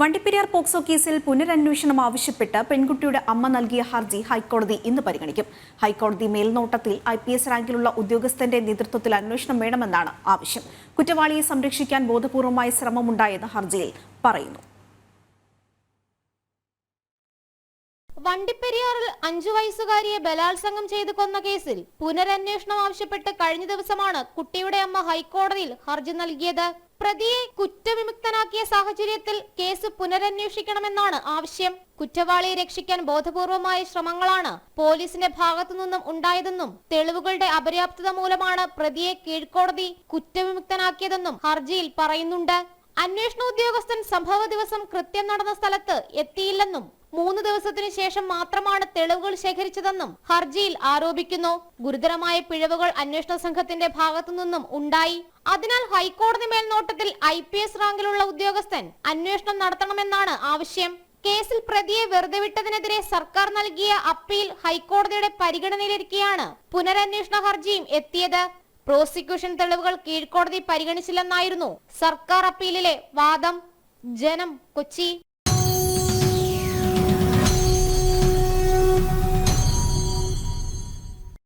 Vandiperiyar POCSO കേസിൽ പുനരന്വേഷണം ആവശ്യപ്പെട്ട് പെൺകുട്ടിയുടെ അമ്മ നൽകിയ ഹർജി ഹൈക്കോടതി ഇന്ന് പരിഗണിക്കും. ഹൈക്കോടതി മേൽനോട്ടത്തിൽ ഐ പി എസ് റാങ്കിലുള്ള ഉദ്യോഗസ്ഥന്റെ നേതൃത്വത്തിൽ അന്വേഷണം വേണമെന്നാണ് ആവശ്യം. കുറ്റവാളിയെ സംരക്ഷിക്കാൻ ബോധപൂർവമായ ശ്രമമുണ്ടായെന്ന് ഹർജിയിൽ പറയുന്നു. വണ്ടിപ്പെരിയാറിൽ അഞ്ചു വയസ്സുകാരിയെ ബലാത്സംഗം ചെയ്ത് കൊന്ന കേസിൽ പുനരന്വേഷണം ആവശ്യപ്പെട്ട് കഴിഞ്ഞ ദിവസമാണ് കുട്ടിയുടെ അമ്മ ഹൈക്കോടതിയിൽ ഹർജി നൽകിയത്. പ്രതിയെ കുറ്റവിമുക്തനാക്കിയ സാഹചര്യത്തിൽ കേസ് പുനരന്വേഷിക്കണമെന്നാണ് ആവശ്യം. കുറ്റവാളിയെ രക്ഷിക്കാൻ ബോധപൂർവമായ ശ്രമങ്ങളാണ് പോലീസിന്റെ ഭാഗത്തുനിന്നും ഉണ്ടായതെന്നും തെളിവുകളുടെ അപര്യാപ്തത മൂലമാണ് പ്രതിയെ കീഴ്ക്കോടതി കുറ്റവിമുക്തനാക്കിയതെന്നും ഹർജിയിൽ പറയുന്നുണ്ട്. അന്വേഷണ സംഭവ ദിവസം കൃത്യം നടന്ന സ്ഥലത്ത് എത്തിയില്ലെന്നും മൂന്ന് ദിവസത്തിനു ശേഷം മാത്രമാണ് തെളിവുകൾ ശേഖരിച്ചതെന്നും ഹർജിയിൽ ആരോപിക്കുന്നു. ഗുരുതരമായ പിഴവുകൾ അന്വേഷണ സംഘത്തിന്റെ ഭാഗത്തു നിന്നും ഉണ്ടായി. അതിനാൽ ഹൈക്കോടതി മേൽനോട്ടത്തിൽ ഐ പി എസ് റാങ്കിലുള്ള ഉദ്യോഗസ്ഥൻ അന്വേഷണം നടത്തണമെന്നാണ് ആവശ്യം. കേസിൽ പ്രതിയെ വെറുതെ വിട്ടതിനെതിരെ സർക്കാർ നൽകിയ അപ്പീൽ ഹൈക്കോടതിയുടെ പരിഗണനയിലിരിക്കെയാണ് പുനരന്വേഷണ ഹർജിയും എത്തിയത്. പ്രോസിക്യൂഷൻ തെളിവുകൾ കീഴ്ക്കോടതി പരിഗണിച്ചില്ലെന്നായിരുന്നു സർക്കാർ അപ്പീലിലെ വാദം. ജനം കൊച്ചി